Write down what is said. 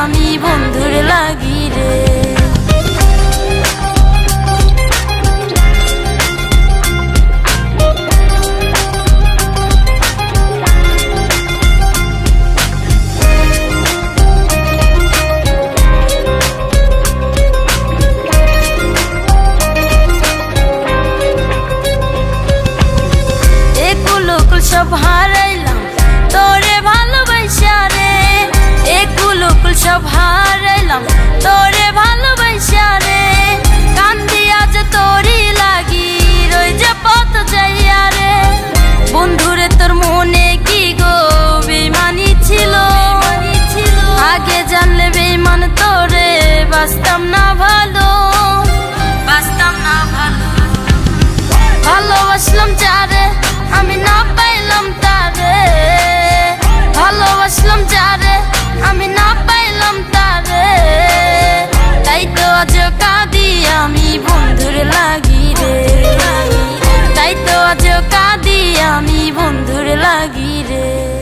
আমি বন্ধুর লাগি রে। সব হারাইলাম তোরে ভালো ভারাইলাম তোরে ভালো আজ কাঁদি আমি বন্ধুর লাগিরে।